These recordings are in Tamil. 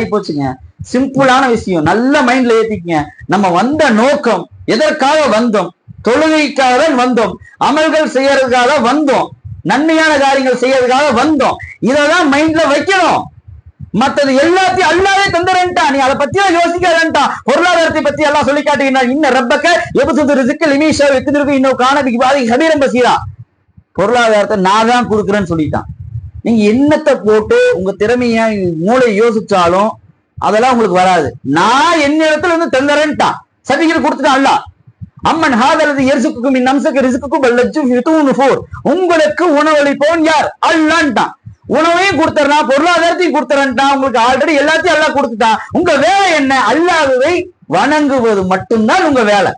ஆகி போச்சுங்க. சிம்பிளான விஷயம். நல்ல மைண்ட்ல ஏத்திக்கங்க. நம்ம வந்த நோக்கம் எதற்காக வந்தோம்? தொழுகைக்காக தான் வந்தோம். அமல்கள் செய்யறதுக்காக வந்தோம். நன்மையான காரியங்கள் செய்யறதுக்காக வந்தோம். இதெல்லாம் மைண்ட்ல வைக்கணும். மத்தது எல்லாத்தையும் அல்லாவே தந்துறேன்ட்டான் நீ அதை பத்தியும் யோசிக்காதன்ட்டான் பொருளாதாரத்தை பத்தி எல்லாம் சொல்லி காட்டுகிறான் இன்ன ரப்பக்க எபுசுது ரிசுக்கு லிமீஷா வெக்குதிருக்கு இன்னும் காணபிக்கு பாதி ஹபீரம் பசீரா. பொருளாதாரத்தை நான் தான் கொடுக்குறேன்னு சொல்லிட்டான். நீங்க என்னத்தை போட்டு உங்க திறமைய மூளை யோசிச்சாலும் அதெல்லாம் உங்களுக்கு வராது. நான் என்ன இடத்துல இருந்து தந்தரேன்ட்டான் சர்டிபிகேட் கொடுத்துட்டான் அல்ல. அம்மன் ஹாதரது எரிசுக்கும் இந்நம்சக்கு ரிசுக்கும் லட்சம் உங்களுக்கு உணவளிப்போன் யார்? அல்லான்ட்டான். உணவையும் கொடுத்துறான் பொருளாதாரத்தையும் கொடுத்துறான்ட்டான் உங்களுக்கு ஆல்ரெடி எல்லாத்தையும் எல்லாம் கொடுத்துட்டான். உங்க வேலை என்ன? அல்லாததை வணங்குவது மட்டும்தான் உங்க வேலை.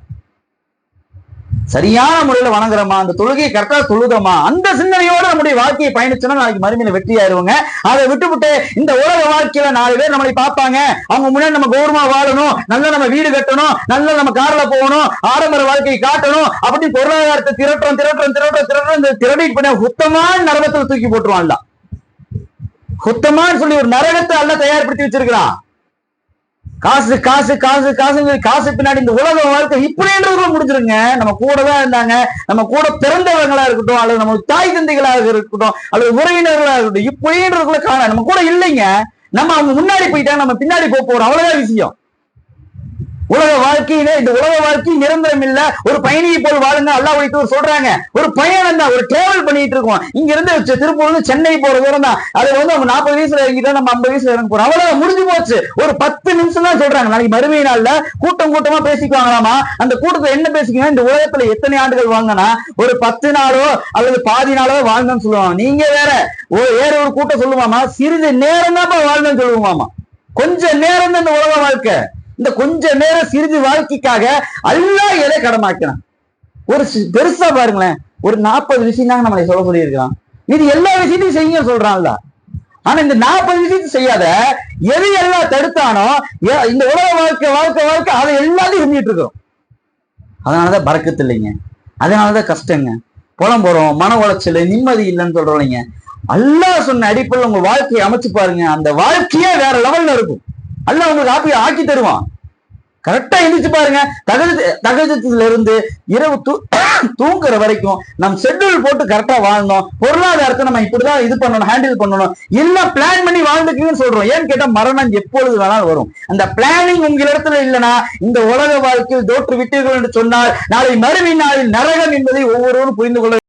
சரியான முறையில வணங்குறோமா? அந்த தொழுகையை கரெக்டா தொழுதமா? அந்த சிந்தனையோட நம்முடைய வாழ்க்கையை பயணிச்சோம்னா நாளைக்கு மறுமையில வெற்றி ஆயிருவாங்க. அதை விட்டுவிட்டு இந்த உலக வாழ்க்கையில நாலு பேர் நம்மளை பார்ப்பாங்க. அவங்க முன்னாடி நம்ம கௌரவமா வாழணும். நல்லா நம்ம வீடு கட்டணும். நல்லா நம்ம கார்ல போகணும். ஆடம்பர வாழ்க்கையை காட்டணும். அப்படி பொருளாதாரத்தை திரட்டுறோம் திரட்டுறோம் திரட்டுறோம் திரட்டுறோம். இந்த திரட்டிட்டு பண்ண சுத்தமான நரகத்துல தூக்கி போட்டுருவான்ல சுத்தமான்னு சொல்லி ஒரு நரகத்தை அல்ல தயார்படுத்தி வச்சிருக்கிறான். காசு காசு காசு காசு காசு பின்னாடி இந்த உலக வாழ்க்கை இப்படின்றவங்க முடிஞ்சிருங்க. நம்ம கூட தான் இருந்தாங்க. நம்ம கூட பிறந்தவங்களா இருக்கட்டும் அல்லது நம்ம தாய் தந்தைகளாக இருக்கட்டும் அல்லது உறவினர்களா இருக்கட்டும் இப்படின்றதுக்குள்ள காண நம்ம கூட இல்லைங்க. நம்ம அவங்க முன்னாடி போயிட்டாங்க நம்ம பின்னாடி போக போறோம். அவ்வளவுதான் விஷயம். உலக வாழ்க்கையிலே இந்த உலக வாழ்க்கை நிரந்தரம் இல்ல. ஒரு பயணியை போல் வாழுங்க. அல்லா ஒழித்து சொல்றாங்க. ஒரு பயணம் தான். ஒரு டிராவல் பண்ணிட்டு இருக்கோம். இங்க இருந்து திருப்பூர் இருந்து சென்னை போற தூரம் தான். அது வந்து அவங்க நாற்பது வயசுல இறங்கிட்டா நம்ம ஐம்பது வயசுல இறங்க போறோம். அவ்வளவு முடிஞ்சு போச்சு. ஒரு பத்து நிமிஷம் தான் சொல்றாங்க. நாளைக்கு மறுமை நாள்ல கூட்டம் கூட்டமா பேசிக்குவாங்களாமா? அந்த கூட்டத்தை என்ன பேசிக்கணும் இந்த உலகத்துல எத்தனை ஆண்டுகள் வாங்கினா ஒரு பத்து நாளோ அல்லது பாதி நாளோ வாழ்ந்தோம்னு சொல்லுவாங்க நீங்க வேற. வேற ஒரு கூட்டம் சொல்லுவாமா சிறிது நேரம் தான் வாழ்ந்தோம்னு சொல்லுவாமா கொஞ்ச நேரம் தான் இந்த உலக வாழ்க்கை. இந்த கொஞ்ச நேரம் சிறிது வாழ்க்கைக்காக அல்லா எதை கடமாக்கினான்? ஒரு பெருசா பாருங்களேன். ஒரு நாற்பது விஷயம் தாங்க நம்மளை சொல்ல சொல்லியிருக்கிறான். இது எல்லா விஷயத்தையும் செய்ய சொல்றான்ல ஆனா இந்த நாற்பது விஷயத்தை செய்யாத எது எல்லாம் தடுத்தானோ இந்த உலக வாழ்க்கை வாழ்க்கை வாழ்க்கை அதை எல்லாத்தையும் செஞ்சுட்டு இருக்கோம் அதனாலதான் பறக்கத்து இல்லைங்க. அதனாலதான் கஷ்டங்க. புலம் போறோம் மன உளைச்சல் நிம்மதி இல்லைன்னு சொல்றோம் இல்லைங்க. அல்லா சொன்ன அடிப்படையில் உங்க வாழ்க்கையை அமைச்சு பாருங்க. அந்த வாழ்க்கையே வேற லெவல்ல இருக்கும். அல்ல உங்களுக்கு ஆக்கி ஆக்கி தருவான். கரெக்டா எந்திரிச்சு பாருங்க. தகஜ தகஜத்துல இருந்து இரவு தூ தூங்குற வரைக்கும் நம்ம ஷெட்யூல் போட்டு கரெக்டா வாழணும். பொருளாதாரத்தை நம்ம இப்படிதான் இது பண்ணணும் ஹேண்டில் பண்ணணும். எல்லாம் பிளான் பண்ணி வாழ்ந்துக்குங்கன்னு சொல்றோம். ஏன்னு கேட்டா மரணம் எப்பொழுது வேணாலும் வரும். அந்த பிளானிங் உங்க இடத்துல இல்லைன்னா இந்த உலக வாழ்க்கையில் தோற்று விட்டீர்கள் என்று சொன்னால் நாளை மறுமை நாளில் நரகம் என்பதை ஒவ்வொருவரும் புரிந்து கொள்ள